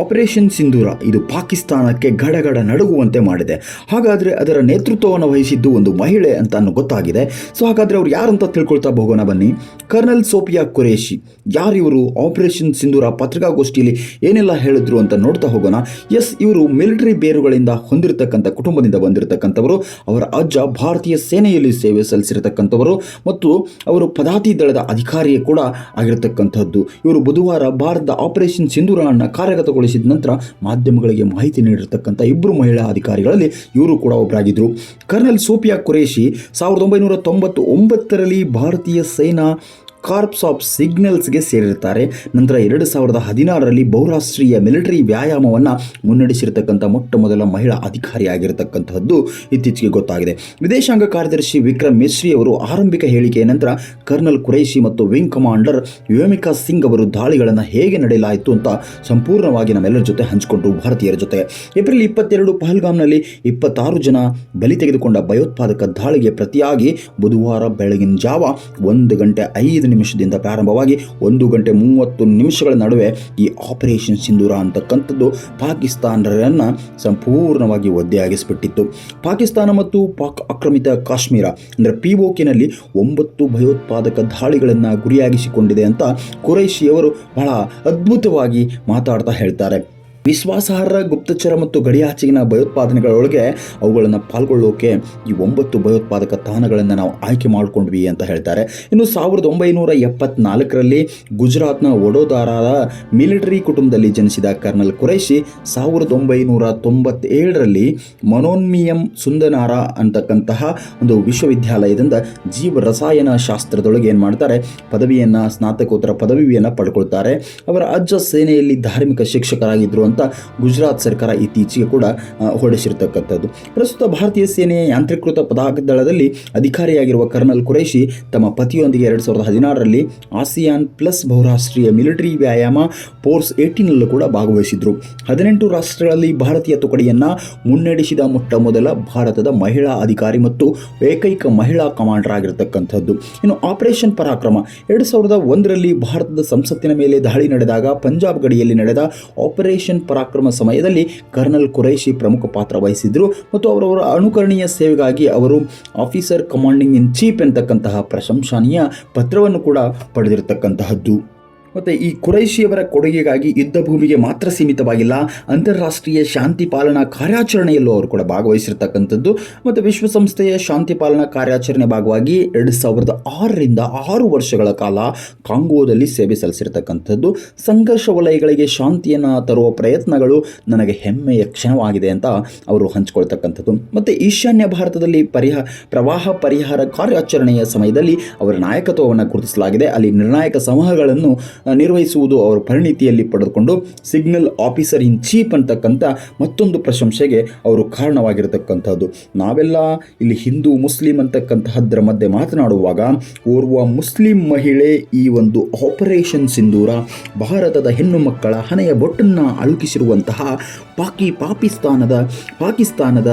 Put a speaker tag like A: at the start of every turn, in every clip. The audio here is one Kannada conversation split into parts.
A: ಆಪರೇಷನ್ ಸಿಂಧೂರ ಇದು ಪಾಕಿಸ್ತಾನಕ್ಕೆ ಗಡಗಡ ನಡುಗುವಂತೆ ಮಾಡಿದೆ. ಹಾಗಾದರೆ ಅದರ ನೇತೃತ್ವವನ್ನು ವಹಿಸಿದ್ದು ಒಂದು ಮಹಿಳೆ ಅಂತ ಗೊತ್ತಾಗಿದೆ. ಸೊ ಹಾಗಾದರೆ ಅವ್ರು ಯಾರಂತ ತಿಳ್ಕೊಳ್ತಾ ಹೋಗೋಣ ಬನ್ನಿ. ಕರ್ನಲ್ ಸೋಫಿಯಾ ಕುರೇಶಿ, ಯಾರಿವರು ಆಪರೇಷನ್ ಸಿಂಧೂರ ಪತ್ರಿಕಾಗೋಷ್ಠಿಯಲ್ಲಿ ಏನೆಲ್ಲ ಹೇಳಿದ್ರು ಅಂತ ನೋಡ್ತಾ ಹೋಗೋಣ. ಎಸ್ ಇವರು ಮಿಲಿಟರಿ ಬೇರುಗಳಿಂದ ಹೊಂದಿರತಕ್ಕಂಥ ಕುಟುಂಬದಿಂದ ಬಂದಿರತಕ್ಕಂಥವರು. ಅವರ ಅಜ್ಜ ಭಾರತೀಯ ಸೇನೆಯಲ್ಲಿ ಸೇವೆ ಸಲ್ಲಿಸಿರತಕ್ಕಂಥವರು. ಮತ್ತು ಅವರು ಪದಾತಿ ದಳದ ಅಧಿಕಾರಿಯೇ ಕೂಡ ಆಗಿರತಕ್ಕಂಥದ್ದು. ಇವರು ಬುಧವಾರ ಭಾರತದ ಆಪರೇಷನ್ ಸಿಂಧೂರವನ್ನು ಕಾರ್ಯಗತಗೊಳಿಸಿದ ನಂತರ ಮಾಧ್ಯಮಗಳಿಗೆ ಮಾಹಿತಿ ನೀಡಿರತಕ್ಕಂಥ ಇಬ್ಬರು ಮಹಿಳಾ ಅಧಿಕಾರಿಗಳಲ್ಲಿ ಇವರು ಕೂಡ ಒಬ್ಬರಾಗಿದ್ದರು ಕರ್ನಲ್ ಸೋಫಿಯಾ ಕುರೇಶಿ ಸಾವಿರದ ಒಂಬೈನೂರ ತೊಂಬತ್ತು ಭಾರತೀಯ ಸೇನಾ ಕಾರ್ಪ್ಸ್ ಆಫ್ ಸಿಗ್ನಲ್ಸ್ಗೆ ಸೇರಿರ್ತಾರೆ ನಂತರ ಎರಡು ಸಾವಿರದ ಹದಿನಾರರಲ್ಲಿ ಬಹುರಾಷ್ಟ್ರೀಯ ಮಿಲಿಟರಿ ವ್ಯಾಯಾಮವನ್ನು ಮುನ್ನಡೆಸಿರತಕ್ಕಂಥ ಮೊಟ್ಟ ಮೊದಲ ಮಹಿಳಾ ಅಧಿಕಾರಿಯಾಗಿರತಕ್ಕಂಥದ್ದು ಇತ್ತೀಚೆಗೆ ಗೊತ್ತಾಗಿದೆ. ವಿದೇಶಾಂಗ ಕಾರ್ಯದರ್ಶಿ ವಿಕ್ರಮ್ ಮಿಶ್ರಿ ಅವರು ಆರಂಭಿಕ ಹೇಳಿಕೆಯ ನಂತರ ಕರ್ನಲ್ ಕುರೈಶಿ ಮತ್ತು ವಿಂಗ್ ಕಮಾಂಡರ್ ವ್ಯೋಮಿಕಾ ಸಿಂಗ್ ಅವರು ದಾಳಿಗಳನ್ನು ಹೇಗೆ ನಡೆಯಲಾಯಿತು ಅಂತ ಸಂಪೂರ್ಣವಾಗಿ ನಮ್ಮೆಲ್ಲರ ಜೊತೆ ಹಂಚಿಕೊಂಡು ಭಾರತೀಯರ ಜೊತೆ. ಏಪ್ರಿಲ್ ಇಪ್ಪತ್ತೆರಡು ಪಹಲ್ಗಾಮ್ನಲ್ಲಿ ಇಪ್ಪತ್ತಾರು ಜನ ಬಲಿ ತೆಗೆದುಕೊಂಡ ಭಯೋತ್ಪಾದಕ ದಾಳಿಗೆ ಪ್ರತಿಯಾಗಿ ಬುಧವಾರ ಬೆಳಗಿನ ಜಾವ ಒಂದು ಗಂಟೆ ಐದು ನಿಮಿಷದಿಂದ ಪ್ರಾರಂಭವಾಗಿ ಒಂದು ಗಂಟೆ ಮೂವತ್ತು ನಿಮಿಷಗಳ ನಡುವೆ ಈ ಆಪರೇಷನ್ ಸಿಂಧೂರ ಅಂತಕ್ಕಂಥದ್ದು ಪಾಕಿಸ್ತಾನರನ್ನು ಸಂಪೂರ್ಣವಾಗಿ ಒದ್ದೆಯಾಗಿಸಿಬಿಟ್ಟಿತ್ತು. ಪಾಕಿಸ್ತಾನ ಮತ್ತು ಪಾಕ್ ಆಕ್ರಮಿತ ಕಾಶ್ಮೀರ, ಅಂದರೆ ಪಿ ಓಕೆನಲ್ಲಿ ಒಂಬತ್ತು ಭಯೋತ್ಪಾದಕ ದಾಳಿಗಳನ್ನು ಗುರಿಯಾಗಿಸಿಕೊಂಡಿದೆ ಅಂತ ಕುರೈಶಿಯವರು ಬಹಳ ಅದ್ಭುತವಾಗಿ ಮಾತಾಡ್ತಾ ಹೇಳ್ತಾರೆ. ವಿಶ್ವಾಸಾರ್ಹ ಗುಪ್ತಚರ ಮತ್ತು ಗಡಿಯಾಚೆಗಿನ ಭಯೋತ್ಪಾದನೆಗಳೊಳಗೆ ಅವುಗಳನ್ನು ಪಾಲ್ಗೊಳ್ಳೋಕೆ ಈ ಒಂಬತ್ತು ಭಯೋತ್ಪಾದಕ ತಾಣಗಳನ್ನು ನಾವು ಆಯ್ಕೆ ಮಾಡಿಕೊಂಡ್ವಿ ಅಂತ ಹೇಳ್ತಾರೆ. ಇನ್ನು ಸಾವಿರದ ಒಂಬೈನೂರ ಎಪ್ಪತ್ನಾಲ್ಕರಲ್ಲಿ ಗುಜರಾತ್ನ ವಡೋದಾರಾದ ಮಿಲಿಟರಿ ಕುಟುಂಬದಲ್ಲಿ ಜನಿಸಿದ ಕರ್ನಲ್ ಕುರೈಶಿ ಸಾವಿರದ ಒಂಬೈನೂರ ತೊಂಬತ್ತೇಳರಲ್ಲಿ ಮನೋನ್ಮಿಯಂ ಸುಂದನಾರ ಅಂತಕ್ಕಂತಹ ಒಂದು ವಿಶ್ವವಿದ್ಯಾಲಯದಿಂದ ಜೀವ ರಸಾಯನ ಶಾಸ್ತ್ರದೊಳಗೆ ಏನು ಮಾಡ್ತಾರೆ, ಪದವಿಯನ್ನು, ಸ್ನಾತಕೋತ್ತರ ಪದವಿಯನ್ನು ಪಡ್ಕೊಳ್ತಾರೆ. ಅವರ ಅಜ್ಜ ಸೇನೆಯಲ್ಲಿ ಧಾರ್ಮಿಕ ಶಿಕ್ಷಕರಾಗಿದ್ದರು ಅಂತ ಗುಜರಾತ್ ಸರ್ಕಾರ ಇತ್ತೀಚೆಗೆ ಕೂಡ ಹೊರಡಿಸಿರ್ತಕ್ಕಂಥದ್ದು. ಪ್ರಸ್ತುತ ಭಾರತೀಯ ಸೇನೆಯ ಯಾಂತ್ರೀಕೃತ ಪದಾಕ ದಳದಲ್ಲಿ ಅಧಿಕಾರಿಯಾಗಿರುವ ಕರ್ನಲ್ ಕುರೈಶಿ ತಮ್ಮ ಪತಿಯೊಂದಿಗೆ ಎರಡು ಸಾವಿರದ ಹದಿನಾರರಲ್ಲಿ ಆಸಿಯಾನ್ ಪ್ಲಸ್ ಬಹುರಾಷ್ಟ್ರೀಯ ಮಿಲಿಟರಿ ವ್ಯಾಯಾಮ ಫೋರ್ಸ್ ಏಯ್ಟೀನಲ್ಲೂ ಕೂಡ ಭಾಗವಹಿಸಿದ್ರು. ಹದಿನೆಂಟು ರಾಷ್ಟ್ರಗಳಲ್ಲಿ ಭಾರತೀಯ ತುಕಡಿಯನ್ನು ಮುನ್ನಡೆಸಿದ ಮೊಟ್ಟ ಮೊದಲ ಭಾರತದ ಮಹಿಳಾ ಅಧಿಕಾರಿ ಮತ್ತು ಏಕೈಕ ಮಹಿಳಾ ಕಮಾಂಡರ್ ಆಗಿರತಕ್ಕಂಥದ್ದು ಇನ್ನು ಆಪರೇಷನ್ ಪರಾಕ್ರಮ, ಎರಡು ಸಾವಿರದ ಒಂದರಲ್ಲಿ ಭಾರತದ ಸಂಸತ್ತಿನ ಮೇಲೆ ದಾಳಿ ನಡೆದಾಗ ಪಂಜಾಬ್ ಗಡಿಯಲ್ಲಿ ನಡೆದ ಆಪರೇಷನ್ ಪರಾಕ್ರಮ ಸಮಯದಲ್ಲಿ ಕರ್ನಲ್ ಕುರೈಶಿ ಪ್ರಮುಖ ಪಾತ್ರ ವಹಿಸಿದ್ರು ಮತ್ತು ಅವರವರ ಅನುಕರಣೀಯ ಸೇವೆಗಾಗಿ ಅವರು ಆಫೀಸರ್ ಕಮಾಂಡಿಂಗ್ ಇನ್ ಚೀಫ್ ಎಂತಕ್ಕಂತಹ ಪ್ರಶಂಸನೀಯ ಪತ್ರವನ್ನು ಕೂಡ ಪಡೆದಿರತಕ್ಕಂತಹದ್ದು. ಮತ್ತು ಈ ಕುರೈಶಿಯವರ ಕೊಡುಗೆಗಾಗಿ ಯುದ್ಧ ಭೂಮಿಗೆ ಮಾತ್ರ ಸೀಮಿತವಾಗಿಲ್ಲ, ಅಂತಾರಾಷ್ಟ್ರೀಯ ಶಾಂತಿ ಪಾಲನಾ ಕಾರ್ಯಾಚರಣೆಯಲ್ಲೂ ಅವರು ಕೂಡ ಭಾಗವಹಿಸಿರ್ತಕ್ಕಂಥದ್ದು. ಮತ್ತು ವಿಶ್ವಸಂಸ್ಥೆಯ ಶಾಂತಿ ಪಾಲನಾ ಕಾರ್ಯಾಚರಣೆ ಭಾಗವಾಗಿ ಎರಡು ಸಾವಿರದ ಆರರಿಂದ ಆರು ವರ್ಷಗಳ ಕಾಲ ಕಾಂಗೋದಲ್ಲಿ ಸೇವೆ ಸಲ್ಲಿಸಿರ್ತಕ್ಕಂಥದ್ದು. ಸಂಘರ್ಷ ವಲಯಗಳಿಗೆ ಶಾಂತಿಯನ್ನು ತರುವ ಪ್ರಯತ್ನಗಳು ನನಗೆ ಹೆಮ್ಮೆಯ ಕ್ಷಣವಾಗಿದೆ ಅಂತ ಅವರು ಹಂಚಿಕೊಳ್ತಕ್ಕಂಥದ್ದು. ಮತ್ತು ಈಶಾನ್ಯ ಭಾರತದಲ್ಲಿ ಪರಿಹ, ಪ್ರವಾಹ ಪರಿಹಾರ ಕಾರ್ಯಾಚರಣೆಯ ಸಮಯದಲ್ಲಿ ಅವರ ನಾಯಕತ್ವವನ್ನು ಗುರುತಿಸಲಾಗಿದೆ. ಅಲ್ಲಿ ನಿರ್ಣಾಯಕ ಸಮೂಹಗಳನ್ನು ನಿರ್ವಹಿಸುವುದು ಅವರ ಪರಿಣಿತಿಯಲ್ಲಿ ಪಡೆದುಕೊಂಡು ಸಿಗ್ನಲ್ ಆಫೀಸರ್ ಇನ್ ಚೀಫ್ ಅಂತಕ್ಕಂಥ ಮತ್ತೊಂದು ಪ್ರಶಂಸೆಗೆ ಅವರು ಕಾರಣವಾಗಿರತಕ್ಕಂಥದ್ದು. ನಾವೆಲ್ಲ ಇಲ್ಲಿ ಹಿಂದೂ, ಮುಸ್ಲಿಂ ಅಂತಕ್ಕಂತಹದ್ರ ಮಧ್ಯೆ ಮಾತನಾಡುವಾಗ ಓರ್ವ ಮುಸ್ಲಿಂ ಮಹಿಳೆ ಈ ಒಂದು ಆಪರೇಷನ್ ಸಿಂಧೂರ ಭಾರತದ ಹೆಣ್ಣು ಮಕ್ಕಳ ಹಣೆಯ ಬೊಟ್ಟನ್ನು ಅಳುಕಿಸಿರುವಂತಹ ಪಾಕಿ ಪಾಕಿಸ್ತಾನದ ಪಾಕಿಸ್ತಾನದ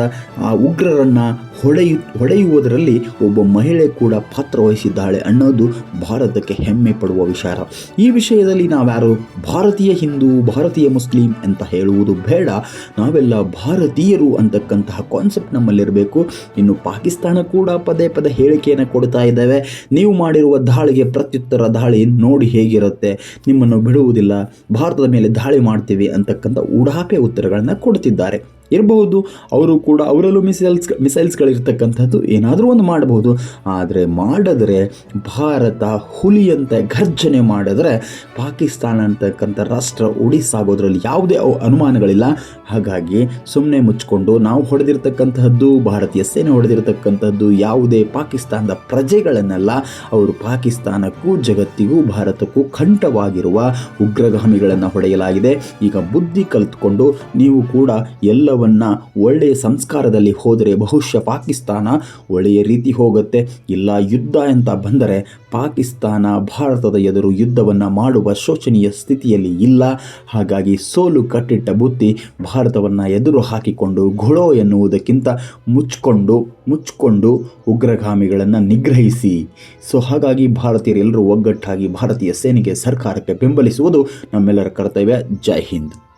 A: ಉಗ್ರರನ್ನು ಹೊಡೆಯು, ಹೊಡೆಯುವುದರಲ್ಲಿ ಒಬ್ಬ ಮಹಿಳೆ ಕೂಡ ಪಾತ್ರ ವಹಿಸಿದ್ದಾಳೆ ಅನ್ನೋದು ಭಾರತಕ್ಕೆ ಹೆಮ್ಮೆ ಪಡುವ ವಿಚಾರ. ಈ ವಿಷಯದಲ್ಲಿ ನಾವ್ಯಾರು ಭಾರತೀಯ ಹಿಂದೂ, ಭಾರತೀಯ ಮುಸ್ಲಿಂ ಅಂತ ಹೇಳುವುದು ಬೇಡ. ನಾವೆಲ್ಲ ಭಾರತೀಯರು ಅಂತಕ್ಕಂತಹ ಕಾನ್ಸೆಪ್ಟ್ ನಮ್ಮಲ್ಲಿರಬೇಕು. ಇನ್ನು ಪಾಕಿಸ್ತಾನ ಕೂಡ ಪದೇ ಪದೇ ಹೇಳಿಕೆಯನ್ನು ಕೊಡ್ತಾ ಇದ್ದಾವೆ. ನೀವು ಮಾಡಿರುವ ದಾಳಿಗೆ ಪ್ರತ್ಯುತ್ತರ ದಾಳಿ ನೋಡಿ ಹೇಗಿರುತ್ತೆ. ನಿಮ್ಮನ್ನು ಬಿಡುವುದಿಲ್ಲ. ಭಾರತದ ಮೇಲೆ ದಾಳಿ ಮಾಡ್ತೀವಿ ಅಂತಕ್ಕಂಥ ಉಡಾಪೆ ಉತ್ತರಗಳನ್ನು ಕೊಡ್ತಿದ್ದಾರೆ. ಇರಬಹುದು, ಅವರು ಕೂಡ ಅವರಲ್ಲೂ ಮಿಸೈಲ್ಸ್ ಮಿಸೈಲ್ಸ್ಗಳಿರ್ತಕ್ಕಂಥದ್ದು ಏನಾದರೂ ಒಂದು ಮಾಡಬಹುದು. ಆದರೆ ಮಾಡಿದ್ರೆ ಭಾರತ ಹುಲಿಯಂತೆ ಘರ್ಜನೆ ಮಾಡಿದ್ರೆ ಪಾಕಿಸ್ತಾನ ಅಂತಕ್ಕಂಥ ರಾಷ್ಟ್ರ ಉಡಿಸಾಗೋದ್ರಲ್ಲಿ ಯಾವುದೇ ಅನುಮಾನಗಳಿಲ್ಲ. ಹಾಗಾಗಿ ಸುಮ್ಮನೆ ಮುಚ್ಕೊಂಡು ನಾವು ಹೊಡೆದಿರ್ತಕ್ಕಂತಹದ್ದು ಭಾರತೀಯ ಸೇನೆ ಹೊಡೆದಿರ್ತಕ್ಕಂಥದ್ದು ಯಾವುದೇ ಪಾಕಿಸ್ತಾನದ ಪ್ರಜೆಗಳನ್ನೆಲ್ಲ ಅವರು ಪಾಕಿಸ್ತಾನಕ್ಕೂ, ಜಗತ್ತಿಗೂ, ಭಾರತಕ್ಕೂ ಕಂಠವಾಗಿರುವ ಉಗ್ರಗಾಮಿಗಳನ್ನು ಹೊಡೆಯಲಾಗಿದೆ. ಈಗ ಬುದ್ಧಿ ಕಲಿತ್ಕೊಂಡು ನೀವು ಕೂಡ ಎಲ್ಲವನ್ನ ಒಳ್ಳೆಯ ಸಂಸ್ಕಾರದಲ್ಲಿ ಹೋದರೆ ಬಹುಶಃ ಪಾಕಿಸ್ತಾನ ಒಳ್ಳೆಯ ರೀತಿ ಹೋಗುತ್ತೆ. ಇಲ್ಲ ಯುದ್ಧ ಅಂತ ಬಂದರೆ ಪಾಕಿಸ್ತಾನ ಭಾರತದ ಎದುರು ಯುದ್ಧವನ್ನು ಮಾಡುವ ಶೋಚನೀಯ ಸ್ಥಿತಿಯಲ್ಲಿ ಇಲ್ಲ. ಹಾಗಾಗಿ ಸೋಲು ಕಟ್ಟಿಟ್ಟ ಬುತ್ತಿ ಭಾರತವನ್ನು ಎದುರು ಹಾಕಿಕೊಂಡು ಘೊಳೋ ಎನ್ನುವುದಕ್ಕಿಂತ ಮುಚ್ಕೊಂಡು ಮುಚ್ಕೊಂಡು ಉಗ್ರಗಾಮಿಗಳನ್ನು ನಿಗ್ರಹಿಸಿ. ಸೊ ಹಾಗಾಗಿ ಭಾರತೀಯರೆಲ್ಲರೂ ಒಗ್ಗಟ್ಟಾಗಿ ಭಾರತೀಯ ಸೇನೆಗೆ ಸರ್ಕಾರಕ್ಕೆ ಬೆಂಬಲಿಸುವುದು ನಮ್ಮೆಲ್ಲರ ಕರ್ತವ್ಯ. ಜೈ ಹಿಂದ್.